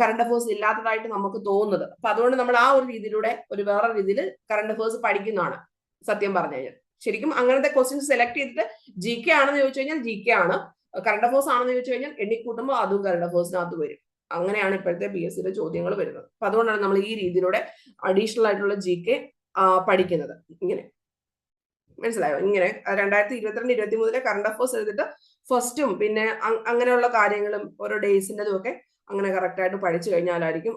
കറണ്ട് അഫേഴ്സ് ഇല്ലാത്തതായിട്ട് നമുക്ക് തോന്നുന്നത്. അപ്പൊ അതുകൊണ്ട് നമ്മൾ ആ ഒരു രീതിയിലൂടെ ഒരു വേറെ രീതിയിൽ കറണ്ട് അഫേഴ്സ് പഠിക്കുന്നതാണ് സത്യം പറഞ്ഞു കഴിഞ്ഞാൽ. ശരിക്കും അങ്ങനത്തെ ക്വസ്റ്റ്യൻസ് സെലക്ട് ചെയ്തിട്ട് ജി കെ ആണെന്ന് ചോദിച്ചു കഴിഞ്ഞാൽ ജി കെ ആണ്. കറണ്ട് അഫേഴ്സ് ആണെന്ന് ചോദിച്ചു കഴിഞ്ഞാൽ എണ്ണിക്കൂട്ടുമ്പോൾ അതും കറണ്ട് അഫേഴ്സിനകത്ത് വരും. അങ്ങനെയാണ് ഇപ്പോഴത്തെ പി എസ് സിയുടെ ചോദ്യങ്ങൾ വരുന്നത്. അപ്പൊ അതുകൊണ്ടാണ് നമ്മൾ ഈ രീതിയിലൂടെ അഡീഷണൽ ആയിട്ടുള്ള ജി കെ പഠിക്കുന്നത്. ഇങ്ങനെ. മനസ്സിലായോ? ഇങ്ങനെ. രണ്ടായിരത്തി ഇരുപത്തിരണ്ട് ഇരുപത്തി മൂന്നിലെ കറണ്ട് അഫേഴ്സ് എടുത്തിട്ട് ഫസ്റ്റും പിന്നെ അങ്ങനെയുള്ള കാര്യങ്ങളും ഓരോ ഡേയ്സിന്റെതും ഒക്കെ അങ്ങനെ കറക്റ്റ് ആയിട്ട് പഠിച്ചു കഴിഞ്ഞാലായിരിക്കും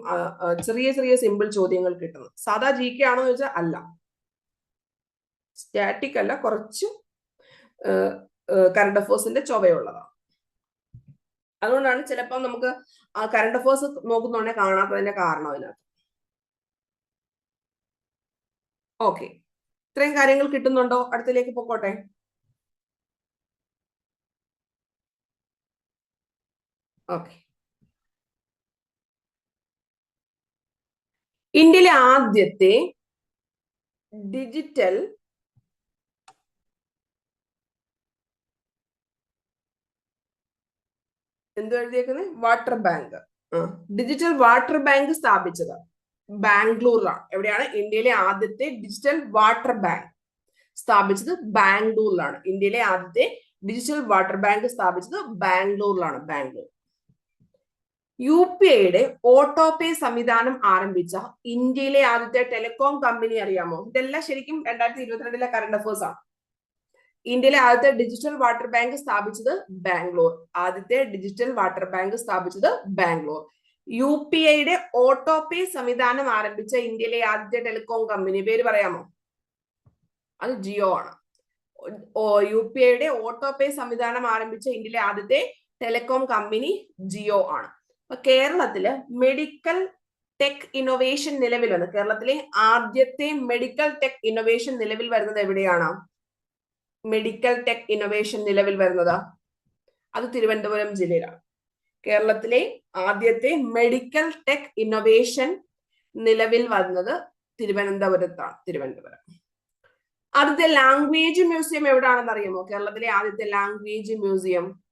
ചെറിയ ചെറിയ സിമ്പിൾ ചോദ്യങ്ങൾ കിട്ടുന്നത്. സാധാ ജി കെ ആണോ എന്ന് വെച്ചാൽ അല്ല. സ്റ്റാറ്റിക് അല്ല കുറച്ച് കറണ്ട് അഫേഴ്സിന്റെ ചൊവയുള്ളതാണ്. അതുകൊണ്ടാണ് ചിലപ്പോൾ നമുക്ക് ആ കറണ്ട് അഫേഴ്സ് നോക്കുന്നുണ്ടെങ്കിൽ കാണാത്തതിന്റെ കാരണം അതിനകത്ത്. ഓക്കെ ഇത്രയും കാര്യങ്ങൾ കിട്ടുന്നുണ്ടോ? അടുത്തിലേക്ക് പൊക്കോട്ടെ. ഓക്കെ ഇന്ത്യയിലെ ആദ്യത്തെ ഡിജിറ്റൽ എന്ത് എഴുതിയേക്കുന്നത് water bank digital water bank സ്ഥാപിച്ചത് ബാംഗ്ലൂരിലാണ്. എവിടെയാണ്? ഇന്ത്യയിലെ ആദ്യത്തെ ഡിജിറ്റൽ വാട്ടർ ബാങ്ക് സ്ഥാപിച്ചത് ബാംഗ്ലൂരിലാണ്. ഇന്ത്യയിലെ ആദ്യത്തെ ഡിജിറ്റൽ വാട്ടർ ബാങ്ക് സ്ഥാപിച്ചത് ബാംഗ്ലൂരിലാണ്. ബാംഗ്ലൂർ. യു പി ഐയുടെ ഓട്ടോ പേ സംവിധാനം ആരംഭിച്ച ഇന്ത്യയിലെ ആദ്യത്തെ ടെലികോം കമ്പനി അറിയാമോ? ഇതെല്ലാം ശരിക്കും രണ്ടായിരത്തി ഇരുപത്തിരണ്ടിലെ കറണ്ട് അഫേഴ്സ് ആണ് ഇന്ത്യയിലെ ആദ്യത്തെ ഡിജിറ്റൽ വാട്ടർ ബാങ്ക് സ്ഥാപിച്ചത് ബാംഗ്ലൂർ. ആദ്യത്തെ ഡിജിറ്റൽ വാട്ടർ ബാങ്ക് സ്ഥാപിച്ചത് ബാംഗ്ലൂർ. യു പി ഐയുടെ ഓട്ടോ പേ സംവിധാനം ആരംഭിച്ച ഇന്ത്യയിലെ ആദ്യത്തെ ടെലികോം കമ്പനി പേര് പറയാമോ? അത് ജിയോ ആണ്. യു പി ഐയുടെ ഓട്ടോ പേ സംവിധാനം ആരംഭിച്ച ഇന്ത്യയിലെ ആദ്യത്തെ ടെലികോം കമ്പനി ജിയോ ആണ്. അപ്പൊ കേരളത്തിൽ മെഡിക്കൽ ടെക് ഇന്നോവേഷൻ നിലവിൽ വന്നു. കേരളത്തിലെ ആദ്യത്തെ മെഡിക്കൽ ടെക് ഇന്നോവേഷൻ നിലവിൽ വരുന്നത് എവിടെയാണ്? മെഡിക്കൽ ടെക് ഇന്നോവേഷൻ നിലവിൽ വരുന്നത്? അത് തിരുവനന്തപുരം ജില്ലയിലാണ്. കേരളത്തിലെ ആദ്യത്തെ മെഡിക്കൽ ടെക് ഇന്നോവേഷൻ നിലവിൽ വന്നത് തിരുവനന്തപുരത്താണ് തിരുവനന്തപുരം. ആദ്യത്തെ ലാംഗ്വേജ് മ്യൂസിയം എവിടെയാണെന്ന് അറിയുമോ? കേരളത്തിലെ ആദ്യത്തെ ലാംഗ്വേജ് മ്യൂസിയം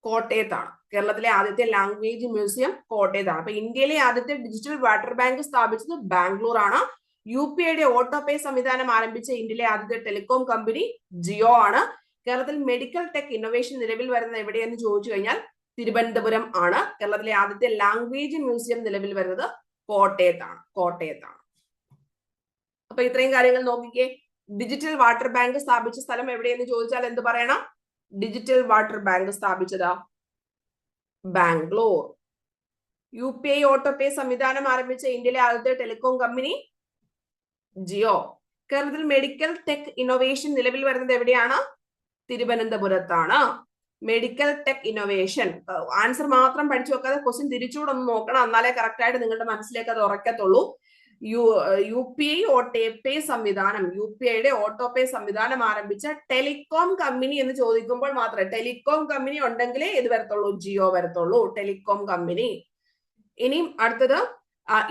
കോട്ടയത്താണ്. കേരളത്തിലെ ആദ്യത്തെ ലാംഗ്വേജ് മ്യൂസിയം കോട്ടയത്താണ്. അപ്പൊ ഇന്ത്യയിലെ ആദ്യത്തെ ഡിജിറ്റൽ വാട്ടർ ബാങ്ക് സ്ഥാപിച്ചത് ബാംഗ്ലൂർ ആണ് യു പി ഐയുടെ ഓട്ടോ പേ സംവിധാനം ആരംഭിച്ച ഇന്ത്യയിലെ ആദ്യത്തെ ടെലികോം കമ്പനി ജിയോ ആണ്. കേരളത്തിൽ മെഡിക്കൽ ടെക് ഇന്നോവേഷൻ നിലവിൽ വരുന്നത് എവിടെയെന്ന് ചോദിച്ചു കഴിഞ്ഞാൽ തിരുവനന്തപുരം ആണ്. കേരളത്തിലെ ആദ്യത്തെ ലാംഗ്വേജ് മ്യൂസിയം നിലവിൽ വരുന്നത് കോട്ടയത്താണ്. കോട്ടയത്താണ്. അപ്പൊ ഇത്രയും കാര്യങ്ങൾ നോക്കിക്കേ. ഡിജിറ്റൽ വാട്ടർ ബാങ്ക് സ്ഥാപിച്ച സ്ഥലം എവിടെയെന്ന് ചോദിച്ചാൽ എന്ത് പറയണം? ഡിജിറ്റൽ വാട്ടർ ബാങ്ക് സ്ഥാപിച്ചത് Bangalore. U P I auto pay സംവിധാനം ആരംഭിച്ച ഇന്ത്യയിലെ ആദ്യത്തെ ടെലികോം കമ്പനി ജിയോ. കേരളത്തിൽ മെഡിക്കൽ ടെക് ഇന്നോവേഷൻ നിലവിൽ വരുന്നത് എവിടെയാണ്? തിരുവനന്തപുരത്താണ്. മെഡിക്കൽ ടെക് ഇന്നോവേഷൻ ആൻസർ മാത്രം പഠിച്ചു വെക്കാതെ ക്വസ്റ്റ്യൻ തിരിച്ചുകൂടെ ഒന്ന് നോക്കണം. എന്നാലേ കറക്റ്റ് ആയിട്ട് നിങ്ങളുടെ മനസ്സിലേക്ക് അത് ഉറക്കത്തുള്ളൂ. U U P I auto pay സംവിധാനം. യു പി ഐയുടെ ഓട്ടോ പേ സംവിധാനം ആരംഭിച്ച ടെലികോം കമ്പനി എന്ന് ചോദിക്കുമ്പോൾ മാത്രമേ ടെലികോം കമ്പനി ഉണ്ടെങ്കിലേ ഇത് വരത്തുള്ളൂ ജിയോ വരത്തുള്ളൂ. Telecom company. ഇനിയും അടുത്തത്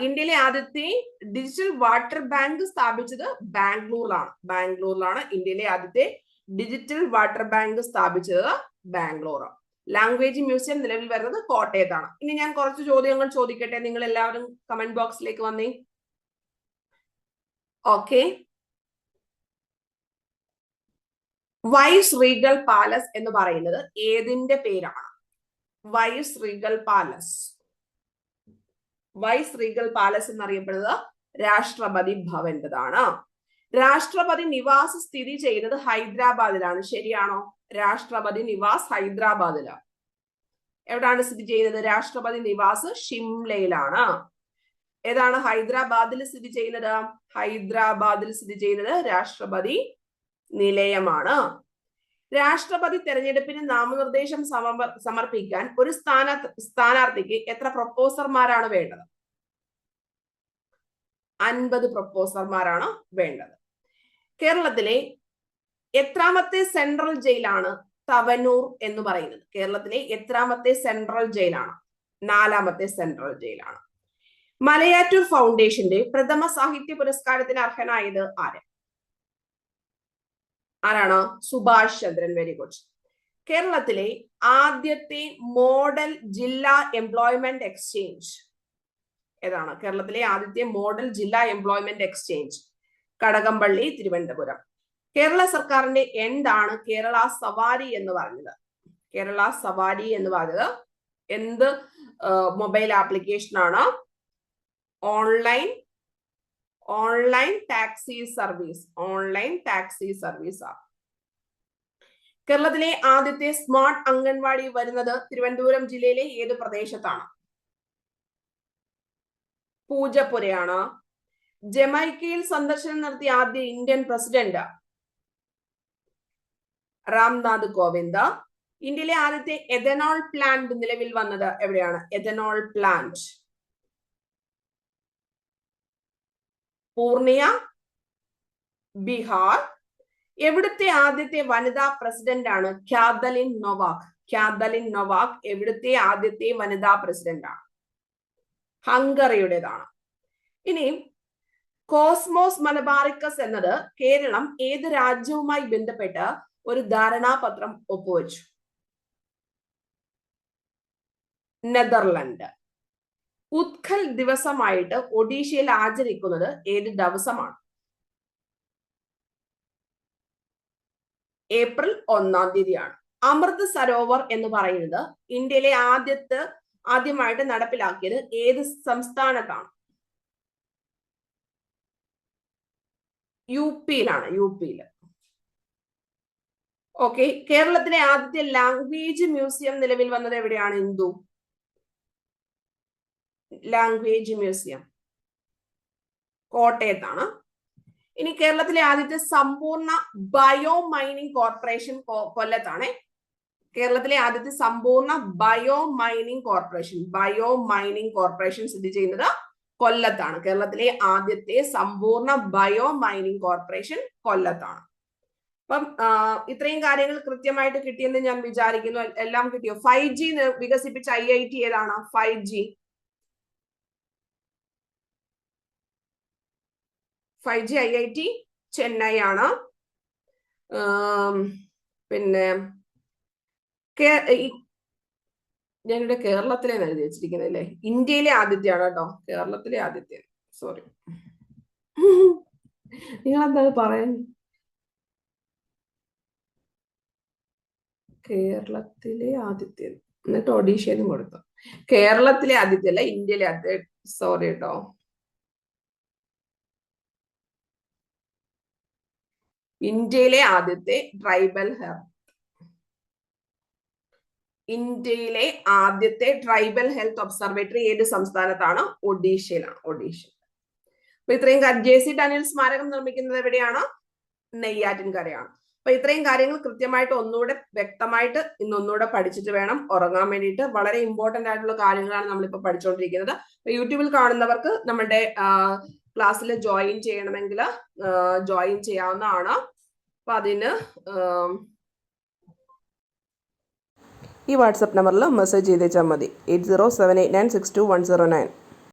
ഇന്ത്യയിലെ ആദ്യത്തെ ഡിജിറ്റൽ വാട്ടർ ബാങ്ക് സ്ഥാപിച്ചത് ബാംഗ്ലൂരിലാണ്. ബാംഗ്ലൂരിലാണ് ഇന്ത്യയിലെ ആദ്യത്തെ ഡിജിറ്റൽ വാട്ടർ ബാങ്ക് സ്ഥാപിച്ചത് ബാംഗ്ലൂർ. ലാംഗ്വേജ് മ്യൂസിയം നിലവിൽ വരുന്നത് കോട്ടയത്താണ്. ഇനി ഞാൻ കുറച്ച് ചോദ്യങ്ങൾ ചോദിക്കട്ടെ? നിങ്ങൾ എല്ലാവരും കമന്റ് ബോക്സിലേക്ക് വന്നേ. ഓക്കെ വൈസ് റീഗൽ പാലസ് എന്ന് പറയുന്നത് ഏതിന്റെ പേരാണ്? Vice regal palace. Vice regal palace എന്നറിയപ്പെടുന്നത് രാഷ്ട്രപതി ഭവന്റേതാണ് രാഷ്ട്രപതി നിവാസ് സ്ഥിതി ചെയ്യുന്നത് ഹൈദരാബാദിലാണ്. ശരിയാണോ? രാഷ്ട്രപതി നിവാസ് ഹൈദരാബാദിലാണ് എവിടാണ് സ്ഥിതി ചെയ്യുന്നത്? രാഷ്ട്രപതി നിവാസ് ഷിംലയിലാണ്. ഏതാണ് ഹൈദരാബാദിൽ സ്ഥിതി ചെയ്യുന്നത്? ഹൈദരാബാദിൽ സ്ഥിതി ചെയ്യുന്നത് രാഷ്ട്രപതി നിലയമാണ്. രാഷ്ട്രപതി തെരഞ്ഞെടുപ്പിന് നാമനിർദ്ദേശം സമർപ്പിക്കാൻ ഒരു സ്ഥാന സ്ഥാനാർത്ഥിക്ക് എത്ര പ്രൊപ്പോസർമാരാണ് വേണ്ടത്? അൻപത് പ്രൊപ്പോസർമാരാണ് വേണ്ടത്. കേരളത്തിലെ എത്രാമത്തെ സെൻട്രൽ ജയിലാണ് തവനൂർ എന്ന് പറയുന്നത്. കേരളത്തിലെ എത്രാമത്തെ സെൻട്രൽ ജയിലാണ്? നാലാമത്തെ സെൻട്രൽ ജയിലാണ്. മലയാറ്റൂർ ഫൗണ്ടേഷന്റെ പ്രഥമ സാഹിത്യ പുരസ്കാരത്തിന് അർഹനായത് ആര്? ആരാണ്? സുഭാഷ് ചന്ദ്രൻ വെരി ഗുഡ് കേരളത്തിലെ ആദ്യത്തെ മോഡൽ ജില്ലാ എംപ്ലോയ്മെന്റ് എക്സ്ചേഞ്ച് ഏതാണ്? കേരളത്തിലെ ആദ്യത്തെ മോഡൽ ജില്ലാ എംപ്ലോയ്മെന്റ് എക്സ്ചേഞ്ച് കടകംപള്ളി തിരുവനന്തപുരം. കേരള സർക്കാരിന്റെ എന്താണ് കേരള സവാരി എന്ന് പറഞ്ഞത്. കേരള സവാരി എന്ന് പറഞ്ഞത് എന്ത് മൊബൈൽ ആപ്ലിക്കേഷൻ ആണ്. Online online taxi service online taxi service കേരളത്തിലെ ആദ്യത്തെ സ്മാർട്ട് അംഗൻവാടി വരുന്നത് തിരുവനന്തപുരം ജില്ലയിലെ ഏത് പ്രദേശത്താണ്? പൂജപ്പുരയാണ്. ജമൈക്കയിൽ സന്ദർശനം നടത്തിയ ആദ്യ ഇന്ത്യൻ പ്രസിഡന്റ് രാംനാഥ് കോവിന്ദ്. ഇന്ത്യയിലെ ആദ്യത്തെ എഥനോൾ പ്ലാന്റ് നിലവിൽ വന്നത് എവിടെയാണ്? Ethanol plant Purnia Bihar. എവിടുത്തെ ആദ്യത്തെ വനിതാ പ്രസിഡന്റ് ആണ് ഖ്യാദലിൻ നൊവാക് ഖ്യാദലിൻ നൊവാക് എവിടുത്തെ ആദ്യത്തെ വനിതാ പ്രസിഡന്റ് ആണ്? ഹംഗറിയുടേതാണ്. ഇനി കോസ്മോസ് മലബാറിക്കസ് എന്നത് കേരളം ഏത് രാജ്യവുമായി ബന്ധപ്പെട്ട് ഒരു ധാരണാപത്രം ഒപ്പുവെച്ചു? നെതർലൻഡ്. ഉത്കൽ ദിവസമായിട്ട് ഒഡീഷയിൽ ആചരിക്കുന്നത് ഏത് ദിവസമാണ്? ഏപ്രിൽ ഒന്നാം തീയതിയാണ്. അമൃത് സരോവർ എന്ന് പറയുന്നത് ഇന്ത്യയിലെ ആദ്യത്തെ ആദ്യമായിട്ട് നടപ്പിലാക്കിയത് ഏത് സംസ്ഥാനത്താണ്? യു പിയിലാണ് യു പിയിൽ ഓക്കെ കേരളത്തിലെ ആദ്യത്തെ ലാംഗ്വേജ് മ്യൂസിയം നിലവിൽ വന്നത് എവിടെയാണ്? ഹിന്ദു ലാംഗ്വേജ് മ്യൂസിയം കോട്ടയത്താണ്. ഇനി കേരളത്തിലെ ആദ്യത്തെ സമ്പൂർണ ബയോ മൈനിങ് കോർപ്പറേഷൻ കൊല്ലത്താണ്. കേരളത്തിലെ ആദ്യത്തെ സമ്പൂർണ bio mining corporation bio mining corporation സ്ഥിതി ചെയ്യുന്നത് കൊല്ലത്താണ്. കേരളത്തിലെ ആദ്യത്തെ സമ്പൂർണ ബയോ മൈനിങ് കോർപ്പറേഷൻ കൊല്ലത്താണ്. അപ്പം ഇത്രയും കാര്യങ്ങൾ കൃത്യമായിട്ട് കിട്ടിയെന്ന് ഞാൻ വിചാരിക്കുന്നു. എല്ലാം കിട്ടിയോ? ഫൈവ് ജി വികസിപ്പിച്ച ഐ ഐ ടി ഏതാണ്? Five G five G I I T Chennai ആണ്. പിന്നെ ഞാനിവിടെ കേരളത്തിലെ എഴുതി വെച്ചിരിക്കുന്നത് അല്ലേ? ഇന്ത്യയിലെ ആദ്യത്തെയാണ് കേട്ടോ. കേരളത്തിലെ ആദിത്യ സോറി നിങ്ങൾ എന്താ പറയാൻ? കേരളത്തിലെ ആദിത്യൻ. എന്നിട്ട് ഒഡീഷയിലും കൊടുത്തു. കേരളത്തിലെ ആദിത്യല്ല ഇന്ത്യയിലെ ആദ്യ സോറി കേട്ടോ ഇന്ത്യയിലെ ആദ്യത്തെ ട്രൈബൽ ഹെൽത്ത് ഇന്ത്യയിലെ ആദ്യത്തെ ട്രൈബൽ ഹെൽത്ത് ഒബ്സർവേറ്ററി ഏത് സംസ്ഥാനത്താണ്? ഒഡീഷയിലാണ്. ഒഡീഷ. അപ്പൊ ഇത്രയും ജെ സി ഡാനിയൽ സ്മാരകം നിർമ്മിക്കുന്നത് എവിടെയാണ്? നെയ്യാറ്റിൻകരയാണ്. അപ്പൊ ഇത്രയും കാര്യങ്ങൾ കൃത്യമായിട്ട് ഒന്നുകൂടെ വ്യക്തമായിട്ട് ഇന്ന് ഒന്നുകൂടെ പഠിച്ചിട്ട് വേണം ഉറങ്ങാൻ വേണ്ടിയിട്ട്. വളരെ ഇമ്പോർട്ടന്റ് ആയിട്ടുള്ള കാര്യങ്ങളാണ് നമ്മളിപ്പോ പഠിച്ചുകൊണ്ടിരിക്കുന്നത് യൂട്യൂബിൽ കാണുന്നവർക്ക് നമ്മുടെ ക്ലാസ്സിൽ ജോയിൻ ചെയ്യണമെങ്കിൽ ജോയിൻ ചെയ്യാവുന്നതാണ്. അപ്പൊ അതിന് ഈ വാട്സപ്പ് നമ്പറിൽ മെസ്സേജ് ചെയ്തേച്ചാൽ മതി. Eight zero seven eight nine six two one zero nine.